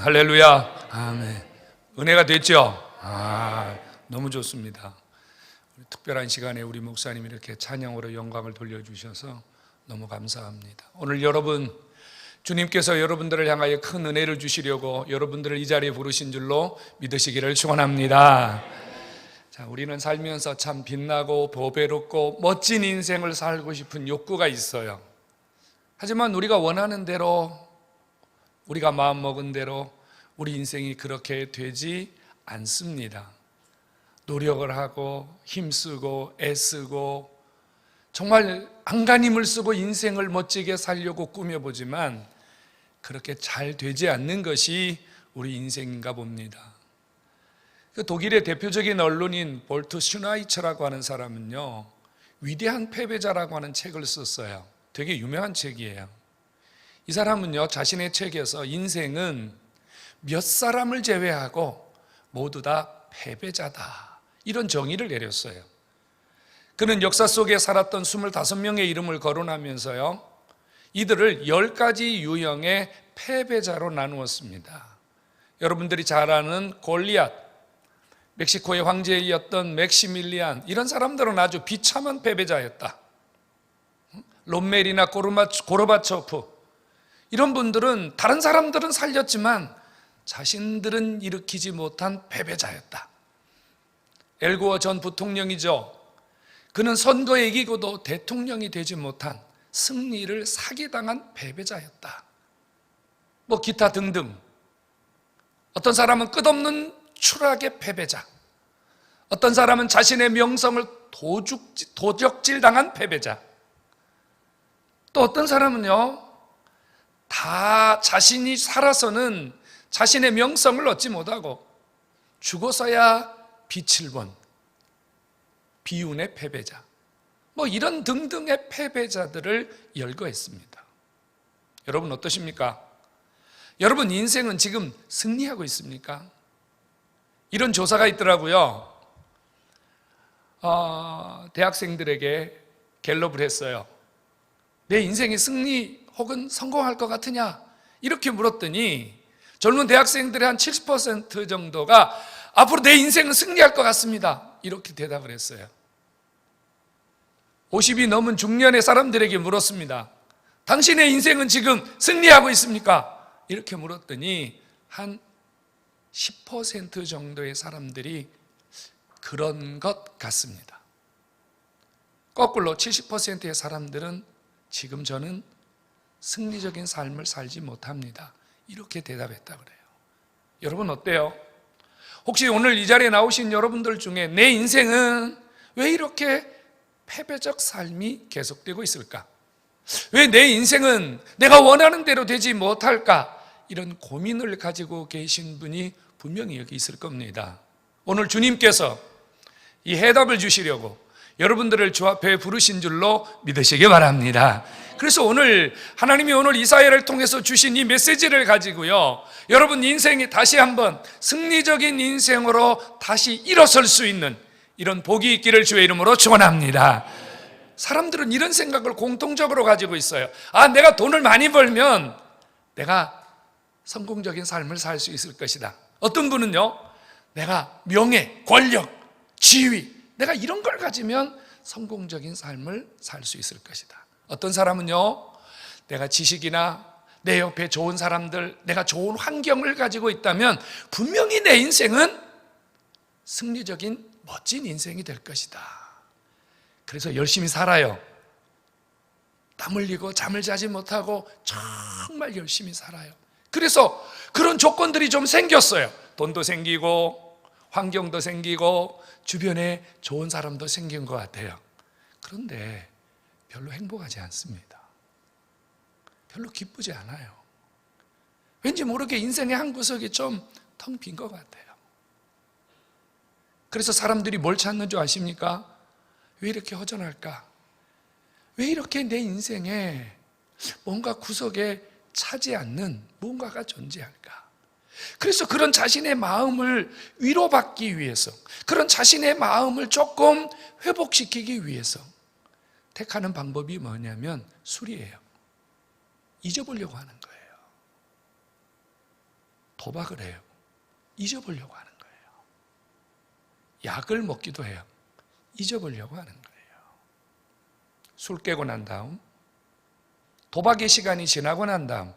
할렐루야. 아멘. 은혜가 됐죠? 아, 너무 좋습니다. 특별한 시간에 우리 목사님 이렇게 찬양으로 영광을 돌려주셔서 너무 감사합니다. 오늘 여러분, 주님께서 여러분들을 향하여 큰 은혜를 주시려고 여러분들을 이 자리에 부르신 줄로 믿으시기를 축원합니다. 자, 우리는 살면서 참 빛나고 보배롭고 멋진 인생을 살고 싶은 욕구가 있어요. 하지만 우리가 원하는 대로 우리가 마음 먹은 대로 우리 인생이 그렇게 되지 않습니다. 노력을 하고 힘쓰고 애쓰고 정말 안간힘을 쓰고 인생을 멋지게 살려고 꾸며보지만 그렇게 잘 되지 않는 것이 우리 인생인가 봅니다. 그 독일의 대표적인 언론인 볼트 슈나이처라고 하는 사람은요, 위대한 패배자라고 하는 책을 썼어요. 되게 유명한 책이에요. 이 사람은요, 자신의 책에서 인생은 몇 사람을 제외하고 모두 다 패배자다. 이런 정의를 내렸어요. 그는 역사 속에 살았던 25명의 이름을 거론하면서요, 이들을 10가지 유형의 패배자로 나누었습니다. 여러분들이 잘 아는 골리앗, 멕시코의 황제이었던 맥시밀리안, 이런 사람들은 아주 비참한 패배자였다. 롬멜이나 고르바초프, 이런 분들은 다른 사람들은 살렸지만 자신들은 일으키지 못한 패배자였다. 엘고어 전 부통령이죠. 그는 선거에 이기고도 대통령이 되지 못한 승리를 사기당한 패배자였다. 뭐 기타 등등. 어떤 사람은 끝없는 추락의 패배자. 어떤 사람은 자신의 명성을 도둑, 도적질 당한 패배자. 또 어떤 사람은요, 다 자신이 살아서는 자신의 명성을 얻지 못하고 죽어서야 빛을 본 비운의 패배자. 뭐 이런 등등의 패배자들을 열거했습니다. 여러분 어떠십니까? 여러분 인생은 지금 승리하고 있습니까? 이런 조사가 있더라고요. 어, 대학생들에게 갤럽을 했어요. 내 인생이 승리 혹은 성공할 것 같으냐? 이렇게 물었더니 젊은 대학생들의 한 70% 정도가 앞으로 내 인생은 승리할 것 같습니다. 이렇게 대답을 했어요. 50이 넘은 중년의 사람들에게 물었습니다. 당신의 인생은 지금 승리하고 있습니까? 이렇게 물었더니 한 10% 정도의 사람들이 그런 것 같습니다. 거꾸로 70%의 사람들은 지금 저는 승리적인 삶을 살지 못합니다. 이렇게 대답했다 그래요. 여러분 어때요? 혹시 오늘 이 자리에 나오신 여러분들 중에 내 인생은 왜 이렇게 패배적 삶이 계속되고 있을까? 왜 내 인생은 내가 원하는 대로 되지 못할까? 이런 고민을 가지고 계신 분이 분명히 여기 있을 겁니다. 오늘 주님께서 이 해답을 주시려고 여러분들을 주 앞에 부르신 줄로 믿으시기 바랍니다. 그래서 오늘 하나님이 오늘 이사야를 통해서 주신 이 메시지를 가지고요. 여러분 인생이 다시 한번 승리적인 인생으로 다시 일어설 수 있는 이런 복이 있기를 주의 이름으로 축원합니다. 사람들은 이런 생각을 공통적으로 가지고 있어요. 아, 내가 돈을 많이 벌면 내가 성공적인 삶을 살 수 있을 것이다. 어떤 분은요. 내가 명예, 권력, 지위, 내가 이런 걸 가지면 성공적인 삶을 살 수 있을 것이다. 어떤 사람은요, 내가 지식이나 내 옆에 좋은 사람들, 내가 좋은 환경을 가지고 있다면 분명히 내 인생은 승리적인 멋진 인생이 될 것이다. 그래서 열심히 살아요. 땀 흘리고 잠을 자지 못하고 정말 열심히 살아요. 그래서 그런 조건들이 좀 생겼어요. 돈도 생기고, 환경도 생기고, 주변에 좋은 사람도 생긴 것 같아요. 그런데 별로 행복하지 않습니다. 별로 기쁘지 않아요. 왠지 모르게 인생의 한 구석이 좀 텅 빈 것 같아요. 그래서 사람들이 뭘 찾는 줄 아십니까? 왜 이렇게 허전할까? 왜 이렇게 내 인생에 뭔가 구석에 차지 않는 뭔가가 존재할까? 그래서 그런 자신의 마음을 위로받기 위해서, 그런 자신의 마음을 조금 회복시키기 위해서 택하는 방법이 뭐냐면 술이에요. 잊어보려고 하는 거예요. 도박을 해요. 잊어보려고 하는 거예요. 약을 먹기도 해요. 잊어보려고 하는 거예요. 술 깨고 난 다음, 도박의 시간이 지나고 난 다음,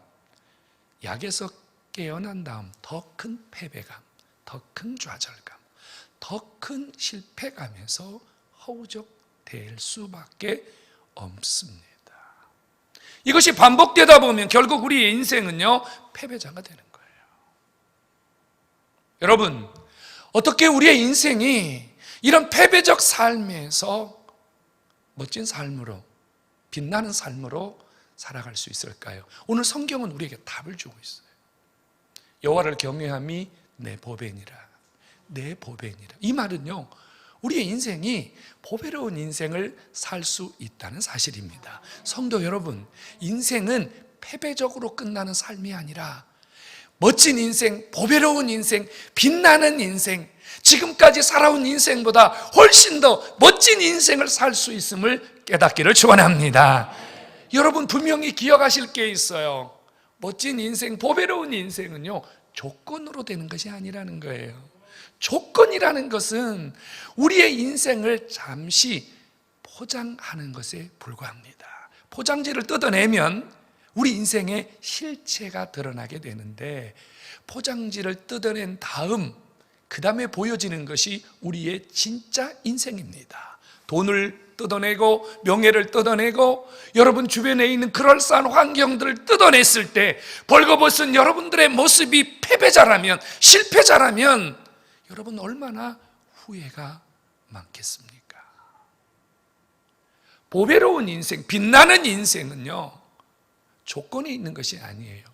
약에서 깨어난 다음 더 큰 패배감, 더 큰 좌절감, 더 큰 실패감에서 허우적 될 수밖에 없습니다. 이것이 반복되다 보면 결국 우리의 인생은요, 패배자가 되는 거예요. 여러분, 어떻게 우리의 인생이 이런 패배적 삶에서 멋진 삶으로, 빛나는 삶으로 살아갈 수 있을까요? 오늘 성경은 우리에게 답을 주고 있어요. 여호와를 경외함이 내 보배니라. 내 보배니라. 이 말은요. 우리의 인생이 보배로운 인생을 살 수 있다는 사실입니다. 성도 여러분, 인생은 패배적으로 끝나는 삶이 아니라 멋진 인생, 보배로운 인생, 빛나는 인생, 지금까지 살아온 인생보다 훨씬 더 멋진 인생을 살 수 있음을 깨닫기를 축원합니다. 여러분 분명히 기억하실 게 있어요. 멋진 인생, 보배로운 인생은요 조건으로 되는 것이 아니라는 거예요. 조건이라는 것은 우리의 인생을 잠시 포장하는 것에 불과합니다. 포장지를 뜯어내면 우리 인생의 실체가 드러나게 되는데 포장지를 뜯어낸 다음 그 다음에 보여지는 것이 우리의 진짜 인생입니다. 돈을 뜯어내고 명예를 뜯어내고 여러분 주변에 있는 그럴싸한 환경들을 뜯어냈을 때 벌거벗은 여러분들의 모습이 패배자라면 실패자라면 여러분 얼마나 후회가 많겠습니까? 보배로운 인생, 빛나는 인생은요 조건이 있는 것이 아니에요.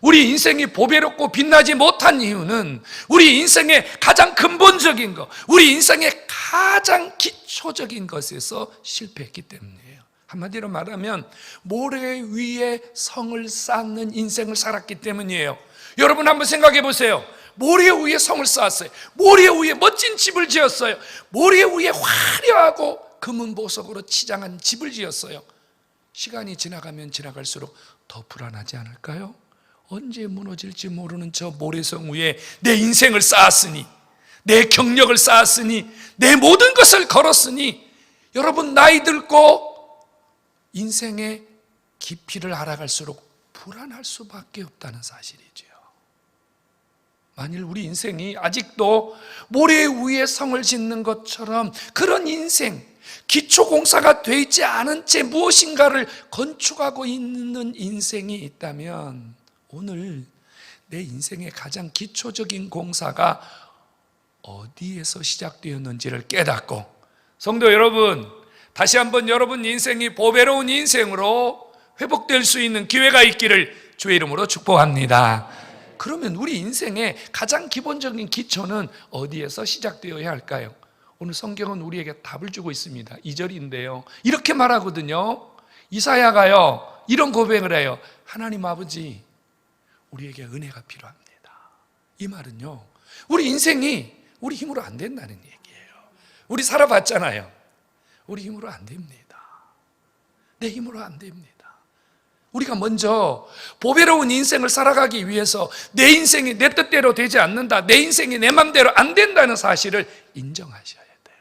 우리 인생이 보배롭고 빛나지 못한 이유는 우리 인생의 가장 근본적인 것, 우리 인생의 가장 기초적인 것에서 실패했기 때문이에요. 한마디로 말하면 모래 위에 성을 쌓는 인생을 살았기 때문이에요. 여러분 한번 생각해 보세요. 모래 위에 성을 쌓았어요. 모래 위에 멋진 집을 지었어요. 모래 위에 화려하고 금은 보석으로 치장한 집을 지었어요. 시간이 지나가면 지나갈수록 더 불안하지 않을까요? 언제 무너질지 모르는 저 모래성 위에 내 인생을 쌓았으니, 내 경력을 쌓았으니, 내 모든 것을 걸었으니, 여러분, 나이 들고 인생의 깊이를 알아갈수록 불안할 수밖에 없다는 사실이죠. 만일 우리 인생이 아직도 모래 위에 성을 짓는 것처럼 그런 인생, 기초 공사가 되지 않은 채 무엇인가를 건축하고 있는 인생이 있다면 오늘 내 인생의 가장 기초적인 공사가 어디에서 시작되었는지를 깨닫고 성도 여러분 다시 한번 여러분 인생이 보배로운 인생으로 회복될 수 있는 기회가 있기를 주의 이름으로 축복합니다. 그러면 우리 인생의 가장 기본적인 기초는 어디에서 시작되어야 할까요? 오늘 성경은 우리에게 답을 주고 있습니다. 2절인데요. 이렇게 말하거든요. 이사야가요. 이런 고백을 해요. 하나님 아버지, 우리에게 은혜가 필요합니다. 이 말은요. 우리 인생이 우리 힘으로 안 된다는 얘기예요. 우리 살아봤잖아요. 우리 힘으로 안 됩니다. 내 힘으로 안 됩니다. 우리가 먼저 보배로운 인생을 살아가기 위해서 내 인생이 내 뜻대로 되지 않는다. 내 인생이 내 맘대로 안 된다는 사실을 인정하셔야 돼요.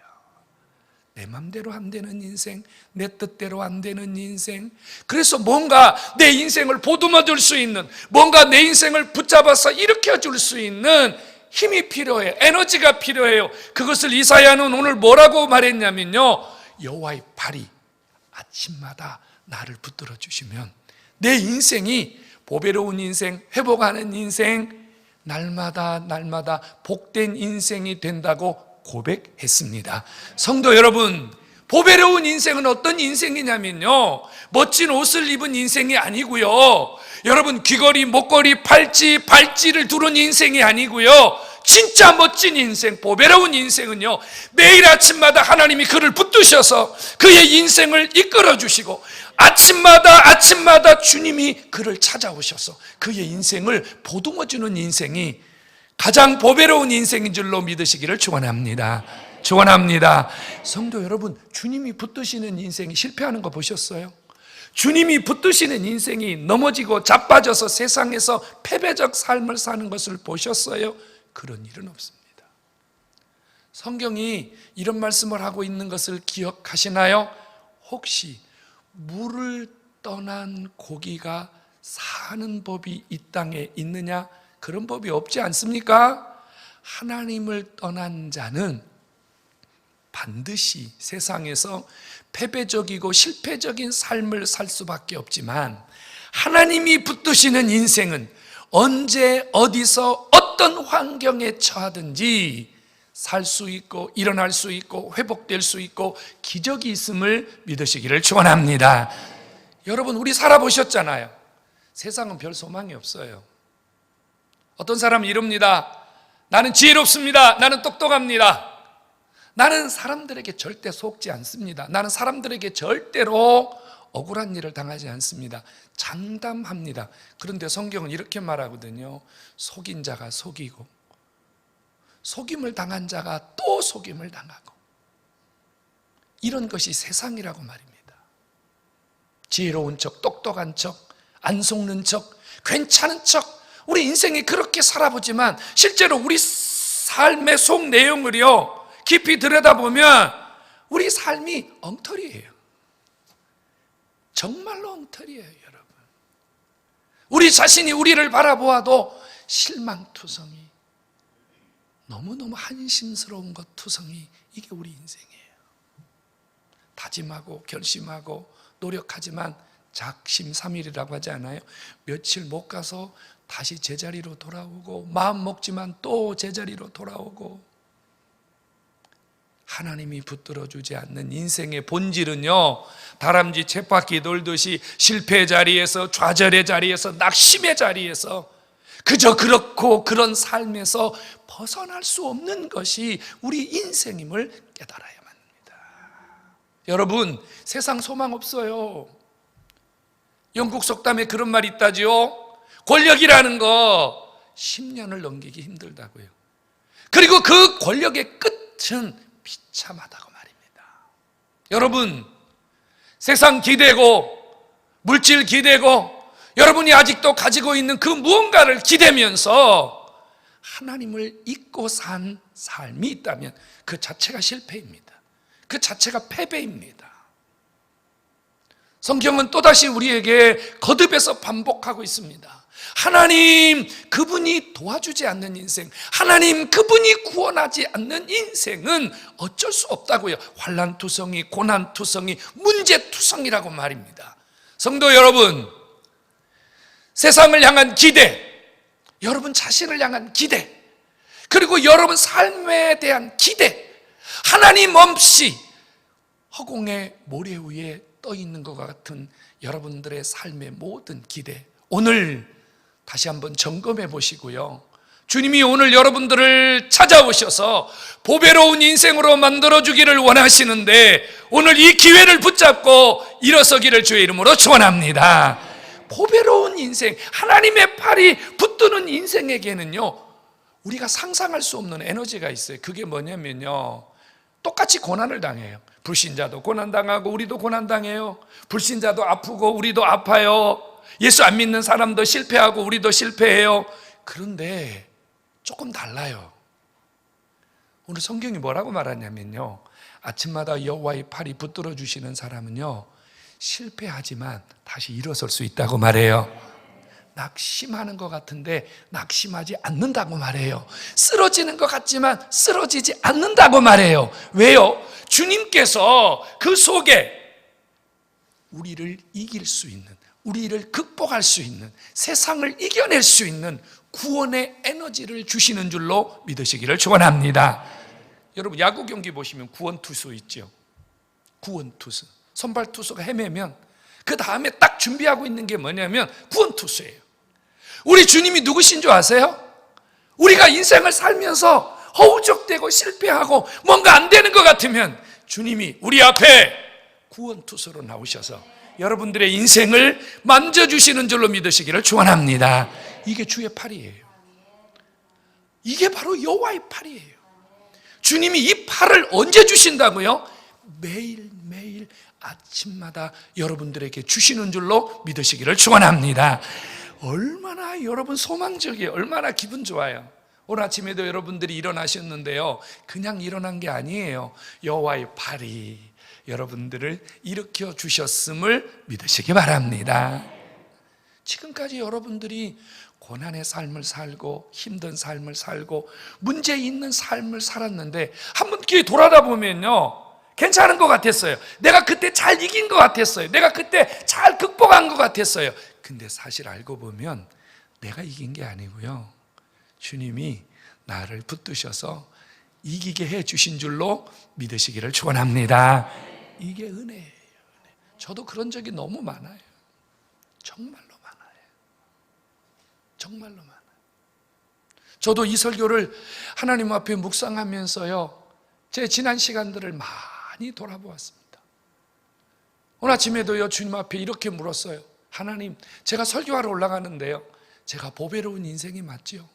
내 맘대로 안 되는 인생, 내 뜻대로 안 되는 인생. 그래서 뭔가 내 인생을 보듬어 줄 수 있는, 뭔가 내 인생을 붙잡아서 일으켜 줄 수 있는 힘이 필요해요. 에너지가 필요해요. 그것을 이사야는 오늘 뭐라고 말했냐면요. 여호와의 발이 아침마다 나를 붙들어 주시면 내 인생이 보배로운 인생, 회복하는 인생, 날마다 날마다 복된 인생이 된다고 고백했습니다. 성도 여러분, 보배로운 인생은 어떤 인생이냐면요. 멋진 옷을 입은 인생이 아니고요. 여러분 귀걸이, 목걸이, 팔찌, 발찌를 두른 인생이 아니고요. 진짜 멋진 인생, 보배로운 인생은요. 매일 아침마다 하나님이 그를 붙드셔서 그의 인생을 이끌어 주시고 아침마다 아침마다 주님이 그를 찾아오셔서 그의 인생을 보듬어 주는 인생이 가장 보배로운 인생인 줄로 믿으시기를 축원합니다. 축원합니다. 성도 여러분, 주님이 붙드시는 인생이 실패하는 거 보셨어요? 주님이 붙드시는 인생이 넘어지고 자빠져서 세상에서 패배적 삶을 사는 것을 보셨어요? 그런 일은 없습니다. 성경이 이런 말씀을 하고 있는 것을 기억하시나요? 혹시 물을 떠난 고기가 사는 법이 이 땅에 있느냐? 그런 법이 없지 않습니까? 하나님을 떠난 자는 반드시 세상에서 패배적이고 실패적인 삶을 살 수밖에 없지만 하나님이 붙드시는 인생은 언제 어디서 어떤 환경에 처하든지 살 수 있고 일어날 수 있고 회복될 수 있고 기적이 있음을 믿으시기를 축원합니다. 여러분 우리 살아보셨잖아요. 세상은 별 소망이 없어요. 어떤 사람은 이럽니다. 나는 지혜롭습니다. 나는 똑똑합니다. 나는 사람들에게 절대 속지 않습니다. 나는 사람들에게 절대로 억울한 일을 당하지 않습니다. 장담합니다. 그런데 성경은 이렇게 말하거든요. 속인 자가 속이고, 속임을 당한 자가 또 속임을 당하고, 이런 것이 세상이라고 말입니다. 지혜로운 척, 똑똑한 척, 안 속는 척, 괜찮은 척, 우리 인생이 그렇게 살아보지만 실제로 우리 삶의 속 내용을요, 깊이 들여다보면 우리 삶이 엉터리예요. 정말로 엉터리예요, 여러분. 우리 자신이 우리를 바라보아도 실망투성이, 너무너무 한심스러운 것 투성이, 이게 우리 인생이에요. 다짐하고 결심하고 노력하지만 작심삼일이라고 하지 않아요? 며칠 못 가서 다시 제자리로 돌아오고 마음 먹지만 또 제자리로 돌아오고 하나님이 붙들어 주지 않는 인생의 본질은요 다람쥐 쳇바퀴 돌듯이 실패의 자리에서 좌절의 자리에서 낙심의 자리에서 그저 그렇고 그런 삶에서 벗어날 수 없는 것이 우리 인생임을 깨달아야만 합니다. 여러분 세상 소망 없어요. 영국 속담에 그런 말이 있다지요. 권력이라는 거 10년을 넘기기 힘들다고요. 그리고 그 권력의 끝은 비참하다고 말입니다. 여러분, 세상 기대고, 물질 기대고, 여러분이 아직도 가지고 있는 그 무언가를 기대면서 하나님을 잊고 산 삶이 있다면 그 자체가 실패입니다. 그 자체가 패배입니다. 성경은 또다시 우리에게 거듭해서 반복하고 있습니다. 하나님 그분이 도와주지 않는 인생, 하나님 그분이 구원하지 않는 인생은 어쩔 수 없다고요. 환란 투성이, 고난 투성이, 문제 투성이라고 말입니다. 성도 여러분, 세상을 향한 기대, 여러분 자신을 향한 기대, 그리고 여러분 삶에 대한 기대, 하나님 없이 허공의 모래 위에 떠 있는 것 같은 여러분들의 삶의 모든 기대, 오늘 다시 한번 점검해 보시고요. 주님이 오늘 여러분들을 찾아오셔서 보배로운 인생으로 만들어주기를 원하시는데 오늘 이 기회를 붙잡고 일어서기를 주의 이름으로 축원합니다. 보배로운 인생, 하나님의 팔이 붙드는 인생에게는요, 우리가 상상할 수 없는 에너지가 있어요. 그게 뭐냐면요, 똑같이 고난을 당해요. 불신자도 고난당하고 우리도 고난당해요. 불신자도 아프고 우리도 아파요. 예수 안 믿는 사람도 실패하고 우리도 실패해요. 그런데 조금 달라요. 오늘 성경이 뭐라고 말하냐면요. 아침마다 여호와의 팔이 붙들어 주시는 사람은요. 실패하지만 다시 일어설 수 있다고 말해요. 낙심하는 것 같은데 낙심하지 않는다고 말해요. 쓰러지는 것 같지만 쓰러지지 않는다고 말해요. 왜요? 주님께서 그 속에 우리를 이길 수 있는 우리를 극복할 수 있는 세상을 이겨낼 수 있는 구원의 에너지를 주시는 줄로 믿으시기를 축원합니다. 여러분 야구 경기 보시면 구원 투수 있죠. 구원 투수. 선발 투수가 헤매면 그 다음에 딱 준비하고 있는 게 뭐냐면 구원 투수예요. 우리 주님이 누구신 줄 아세요? 우리가 인생을 살면서 허우적대고 실패하고 뭔가 안 되는 것 같으면 주님이 우리 앞에 구원 투수로 나오셔서 여러분들의 인생을 만져주시는 줄로 믿으시기를 축원합니다. 이게 주의 팔이에요. 이게 바로 여호와의 팔이에요. 주님이 이 팔을 언제 주신다고요? 매일 매일 아침마다 여러분들에게 주시는 줄로 믿으시기를 축원합니다. 얼마나 여러분 소망적이에요. 얼마나 기분 좋아요. 오늘 아침에도 여러분들이 일어나셨는데요. 그냥 일어난 게 아니에요. 여호와의 팔이 여러분들을 일으켜 주셨음을 믿으시기 바랍니다. 지금까지 여러분들이 고난의 삶을 살고 힘든 삶을 살고 문제 있는 삶을 살았는데 한 번 뒤에 돌아다 보면요. 괜찮은 것 같았어요. 내가 그때 잘 이긴 것 같았어요. 내가 그때 잘 극복한 것 같았어요. 근데 사실 알고 보면 내가 이긴 게 아니고요. 주님이 나를 붙드셔서 이기게 해 주신 줄로 믿으시기를 축원합니다. 이게 은혜예요. 은혜. 저도 그런 적이 너무 많아요. 정말로 많아요. 정말로 많아요. 저도 이 설교를 하나님 앞에 묵상하면서요. 제 지난 시간들을 많이 돌아보았습니다. 오늘 아침에도요 주님 앞에 이렇게 물었어요. 하나님, 제가 설교하러 올라가는데요. 제가 보배로운 인생이 맞지요?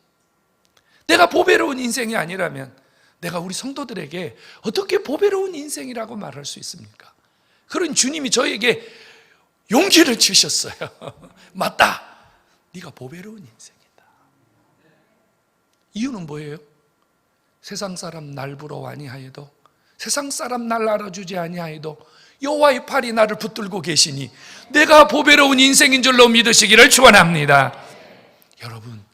내가 보배로운 인생이 아니라면 내가 우리 성도들에게 어떻게 보배로운 인생이라고 말할 수 있습니까? 그런 주님이 저에게 용기를 주셨어요. 맞다. 네가 보배로운 인생이다. 이유는 뭐예요? 세상 사람 날 부러 아니하여도 세상 사람 날 알아주지 아니하여도 여호와의 팔이 나를 붙들고 계시니 내가 보배로운 인생인 줄로 믿으시기를 축원합니다. 여러분,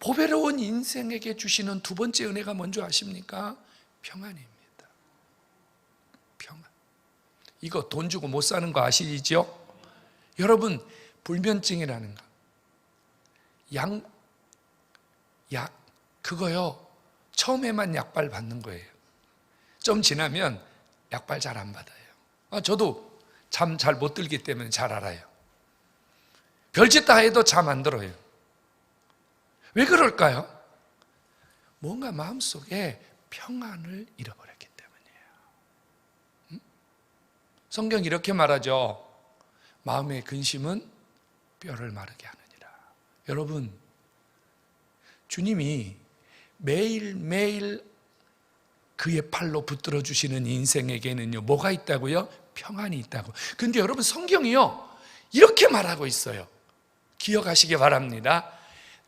보배로운 인생에게 주시는 두 번째 은혜가 뭔지 아십니까? 평안입니다. 평안. 이거 돈 주고 못 사는 거 아시죠? 여러분, 불면증이라는 거. 양, 약, 그거요. 처음에만 약발 받는 거예요. 좀 지나면 약발 잘 안 받아요. 아, 저도 잠 잘 못 들기 때문에 잘 알아요. 별짓 다 해도 잠 안 들어요. 왜 그럴까요? 뭔가 마음속에 평안을 잃어버렸기 때문이에요. 음? 성경 이렇게 말하죠. 마음의 근심은 뼈를 마르게 하느니라. 여러분, 주님이 매일매일 그의 팔로 붙들어 주시는 인생에게는요, 뭐가 있다고요? 평안이 있다고. 근데 여러분, 성경이요, 이렇게 말하고 있어요. 기억하시기 바랍니다.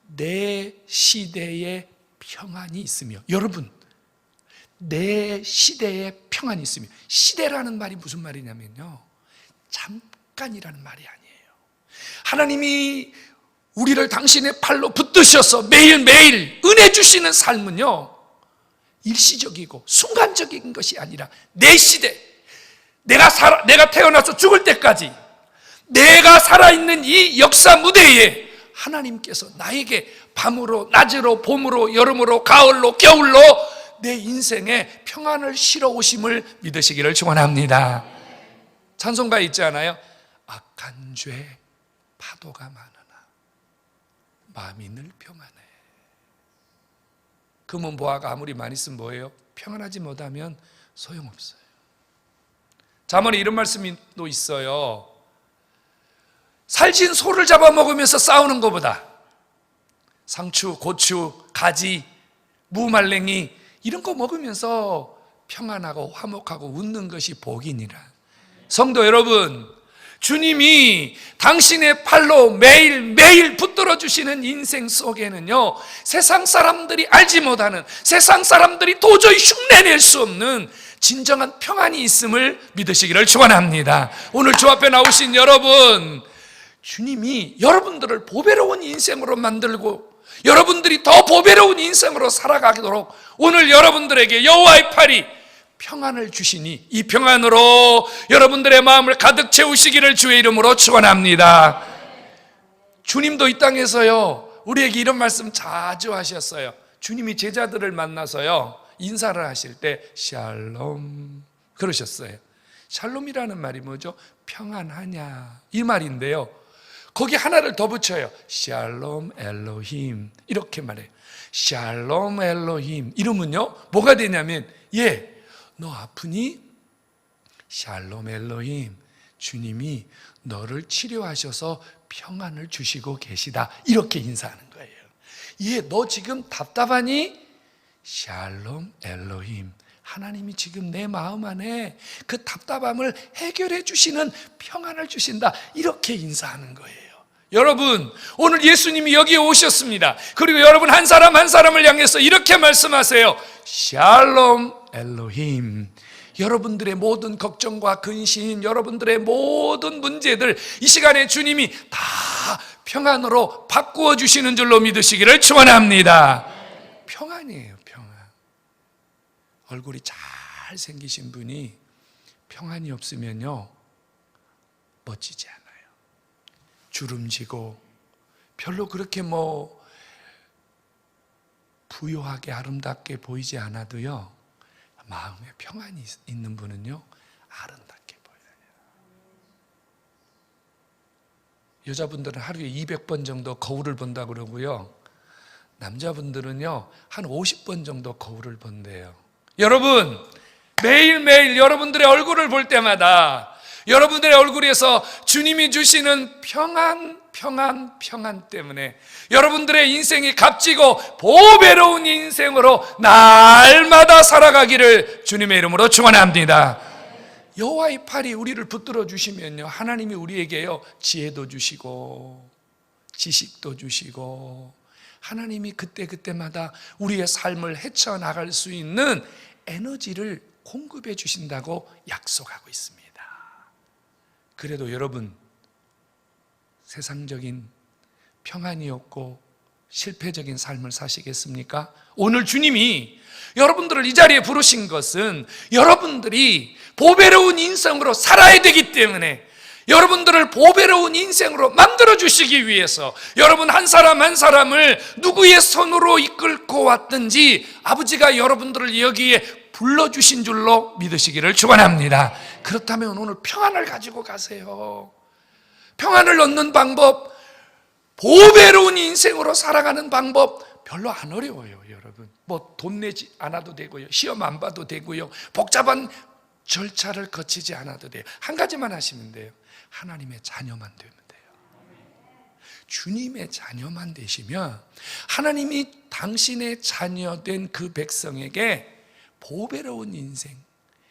내 시대에 평안이 있으며, 여러분, 내 시대에 평안이 있으며, 시대라는 말이 무슨 말이냐면요, 잠깐이라는 말이 아니에요. 하나님이 우리를 당신의 팔로 붙드셔서 매일매일 은혜 주시는 삶은요, 일시적이고 순간적인 것이 아니라 내 시대, 내가 살아, 내가 태어나서 죽을 때까지 내가 살아있는 이 역사 무대에 하나님께서 나에게 밤으로, 낮으로, 봄으로, 여름으로, 가을로, 겨울로 내 인생에 평안을 실어 오심을 믿으시기를 축원합니다. 찬송가 있지 않아요? 악한 죄 파도가 많으나 마음이 늘 평안해. 금은 보화가 아무리 많이 쓰면 뭐예요? 평안하지 못하면 소용없어요. 자문에 이런 말씀이 또 있어요. 살진 소를 잡아먹으면서 싸우는 것보다 상추, 고추, 가지, 무말랭이 이런 거 먹으면서 평안하고 화목하고 웃는 것이 복이니라. 성도 여러분, 주님이 당신의 팔로 매일매일 붙들어 주시는 인생 속에는요, 세상 사람들이 알지 못하는, 세상 사람들이 도저히 흉내낼 수 없는 진정한 평안이 있음을 믿으시기를 축원합니다. 오늘 주 앞에 나오신 여러분, 주님이 여러분들을 보배로운 인생으로 만들고 여러분들이 더 보배로운 인생으로 살아가도록 오늘 여러분들에게 여호와의 팔이 평안을 주시니 이 평안으로 여러분들의 마음을 가득 채우시기를 주의 이름으로 축원합니다. 주님도 이 땅에서요 우리에게 이런 말씀 자주 하셨어요. 주님이 제자들을 만나서요 인사를 하실 때 샬롬 그러셨어요. 샬롬이라는 말이 뭐죠? 평안하냐 이 말인데요. 거기 하나를 더 붙여요. 샬롬 엘로힘 이렇게 말해요. 샬롬 엘로힘 이러면요 뭐가 되냐면 예. 너 아프니? 샬롬 엘로힘 주님이 너를 치료하셔서 평안을 주시고 계시다 이렇게 인사하는 거예요 예, 너 지금 답답하니? 샬롬 엘로힘 하나님이 지금 내 마음 안에 그 답답함을 해결해 주시는 평안을 주신다. 이렇게 인사하는 거예요. 여러분, 오늘 예수님이 여기에 오셨습니다. 그리고 여러분 한 사람 한 사람을 향해서 이렇게 말씀하세요. 샬롬 엘로힘. 여러분들의 모든 걱정과 근심, 여러분들의 모든 문제들 이 시간에 주님이 다 평안으로 바꾸어 주시는 줄로 믿으시기를 축원합니다. 평안이에요, 평안. 얼굴이 잘 생기신 분이 평안이 없으면요 멋지지 않아요. 주름지고 별로 그렇게 뭐 부유하게 아름답게 보이지 않아도요 마음에 평안이 있- 있는 분은요 아름답게 보여요. 여자분들은 하루에 200번 정도 거울을 본다 그러고요. 남자분들은요 한 50번 정도 거울을 본대요. 여러분 매일매일 여러분들의 얼굴을 볼 때마다 여러분들의 얼굴에서 주님이 주시는 평안, 평안, 평안 때문에 여러분들의 인생이 값지고 보배로운 인생으로 날마다 살아가기를 주님의 이름으로 축원합니다. 여호와의 팔이 우리를 붙들어 주시면요 하나님이 우리에게요 지혜도 주시고 지식도 주시고 하나님이 그때 그때마다 우리의 삶을 헤쳐 나갈 수 있는 에너지를 공급해 주신다고 약속하고 있습니다. 그래도 여러분 세상적인 평안이 없고 실패적인 삶을 사시겠습니까? 오늘 주님이 여러분들을 이 자리에 부르신 것은 여러분들이 보배로운 인생으로 살아야 되기 때문에 여러분들을 보배로운 인생으로 만들어 주시기 위해서 여러분 한 사람 한 사람을 누구의 손으로 이끌고 왔든지 아버지가 여러분들을 여기에 불러주신 줄로 믿으시기를 축원합니다. 그렇다면 오늘 평안을 가지고 가세요. 평안을 얻는 방법, 보배로운 인생으로 살아가는 방법 별로 안 어려워요, 여러분. 뭐 돈 내지 않아도 되고요. 시험 안 봐도 되고요. 복잡한 절차를 거치지 않아도 돼요. 한 가지만 하시면 돼요. 하나님의 자녀만 되면 돼요. 주님의 자녀만 되시면 하나님이 당신의 자녀된 그 백성에게 보배로운 인생,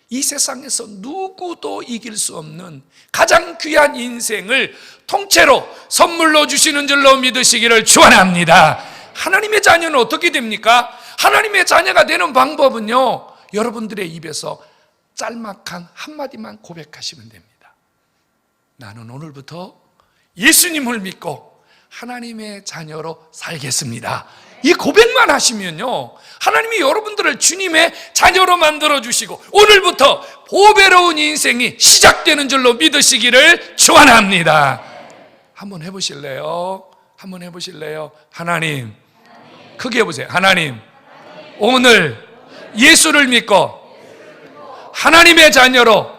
이 세상에서 누구도 이길 수 없는 가장 귀한 인생을 통째로 선물로 주시는 줄로 믿으시기를 축원합니다. 하나님의 자녀는 어떻게 됩니까? 하나님의 자녀가 되는 방법은요. 여러분들의 입에서 짤막한 한마디만 고백하시면 됩니다. 나는 오늘부터 예수님을 믿고 하나님의 자녀로 살겠습니다. 이 고백만 하시면요. 하나님이 여러분들을 주님의 자녀로 만들어 주시고 오늘부터 보배로운 인생이 시작되는 줄로 믿으시기를 축원합니다. 한번 해 보실래요? 한번 해 보실래요? 하나님. 크게 해 보세요. 하나님. 오늘 예수를 믿고 하나님의 자녀로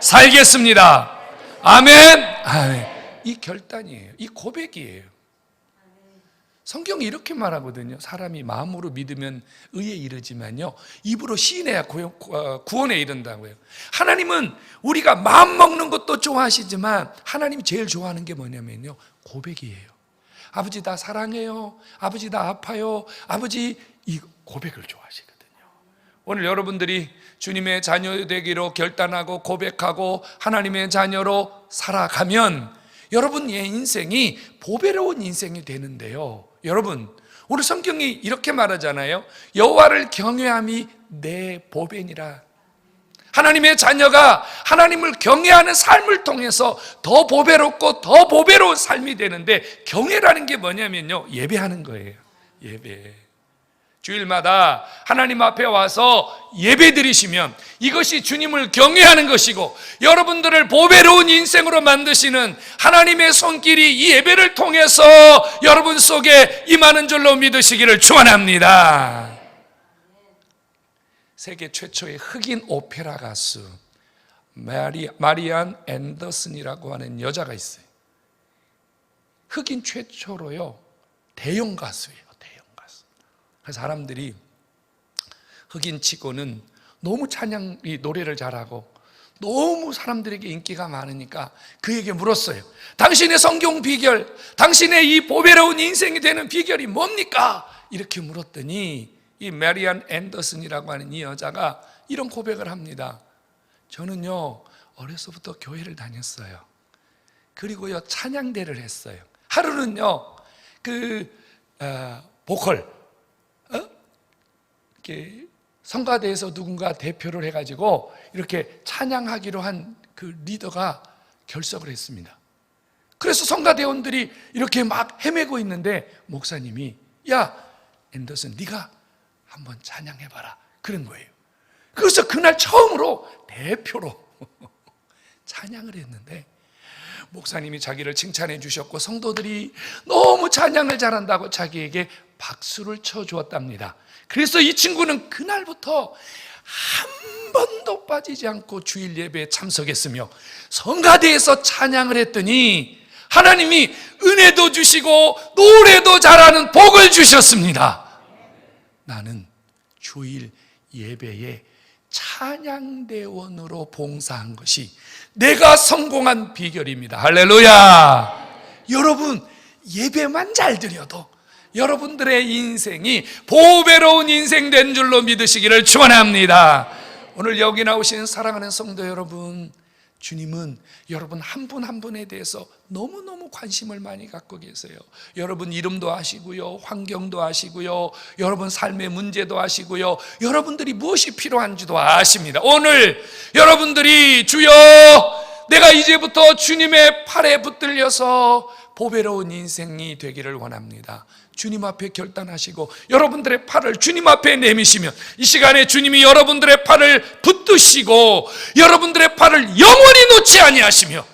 살겠습니다. 아멘. 아멘. 이 결단이에요. 이 고백이에요. 성경이 이렇게 말하거든요. 사람이 마음으로 믿으면 의에 이르지만요. 입으로 시인해야 어, 구원에 이른다고요. 하나님은 우리가 마음 먹는 것도 좋아하시지만 하나님이 제일 좋아하는 게 뭐냐면요. 고백이에요. 아버지 나 사랑해요. 아버지 나 아파요. 아버지 이 고백을 좋아하시거든요. 오늘 여러분들이 주님의 자녀 되기로 결단하고 고백하고 하나님의 자녀로 살아가면 여러분의 인생이 보배로운 인생이 되는데요. 여러분, 우리 성경이 이렇게 말하잖아요. 여호와를 경외함이 내 보배니라. 하나님의 자녀가 하나님을 경외하는 삶을 통해서 더 보배롭고 더 보배로운 삶이 되는데 경외라는 게 뭐냐면요. 예배하는 거예요. 예배. 주일마다 하나님 앞에 와서 예배 드리시면 이것이 주님을 경외하는 것이고 여러분들을 보배로운 인생으로 만드시는 하나님의 손길이 이 예배를 통해서 여러분 속에 임하는 줄로 믿으시기를 축원합니다. 세계 최초의 흑인 오페라 가수 마리, 마리안 앤더슨이라고 하는 여자가 있어요. 흑인 최초로요 대형 가수예요. 그래서 사람들이 흑인 치고는 너무 찬양 이 노래를 잘하고 너무 사람들에게 인기가 많으니까 그에게 물었어요. 당신의 성경 비결, 당신의 이 보배로운 인생이 되는 비결이 뭡니까? 이렇게 물었더니 이 메리안 앤더슨이라고 하는 이 여자가 이런 고백을 합니다. 저는요 어려서부터 교회를 다녔어요. 그리고요 찬양대를 했어요. 하루는요 그 어, 보컬 어? 이렇게 성가대에서 누군가 대표를 해가지고 이렇게 찬양하기로 한 그 리더가 결석을 했습니다. 그래서 성가대원들이 이렇게 막 헤매고 있는데 목사님이 야 앤더슨 네가 한번 찬양해봐라 그런 거예요. 그래서 그날 처음으로 대표로 찬양을 했는데 목사님이 자기를 칭찬해 주셨고 성도들이 너무 찬양을 잘한다고 자기에게 박수를 쳐 주었답니다. 그래서 이 친구는 그날부터 한 번도 빠지지 않고 주일 예배에 참석했으며 성가대에서 찬양을 했더니 하나님이 은혜도 주시고 노래도 잘하는 복을 주셨습니다. 나는 주일 예배에 찬양대원으로 봉사한 것이 내가 성공한 비결입니다. 할렐루야! 여러분, 예배만 잘 드려도 여러분들의 인생이 보배로운 인생 된 줄로 믿으시기를 축원합니다. 오늘 여기 나오신 사랑하는 성도 여러분, 주님은 여러분 한분한 분에 대해서 너무너무 관심을 많이 갖고 계세요. 여러분 이름도 아시고요, 환경도 아시고요, 여러분 삶의 문제도 아시고요, 여러분들이 무엇이 필요한지도 아십니다. 오늘 여러분들이 주여 내가 이제부터 주님의 팔에 붙들려서 보배로운 인생이 되기를 원합니다. 주님 앞에 결단하시고 여러분들의 팔을 주님 앞에 내미시면 이 시간에 주님이 여러분들의 팔을 붙드시고 여러분들의 팔을 영원히 놓지 아니하시며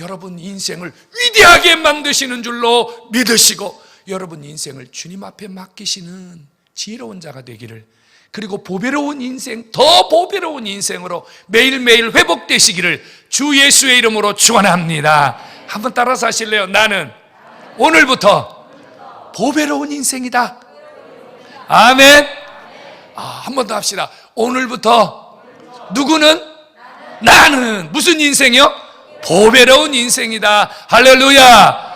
여러분 인생을 위대하게 만드시는 줄로 믿으시고 여러분 인생을 주님 앞에 맡기시는 지혜로운 자가 되기를 그리고 보배로운 인생, 더 보배로운 인생으로 매일매일 회복되시기를 주 예수의 이름으로 축원합니다. 한번 따라서 하실래요? 나는 오늘부터 보배로운 인생이다. 아멘. 아, 한 번 더 합시다. 오늘부터 누구는 나는 무슨 인생이요? 보배로운 인생이다. 할렐루야.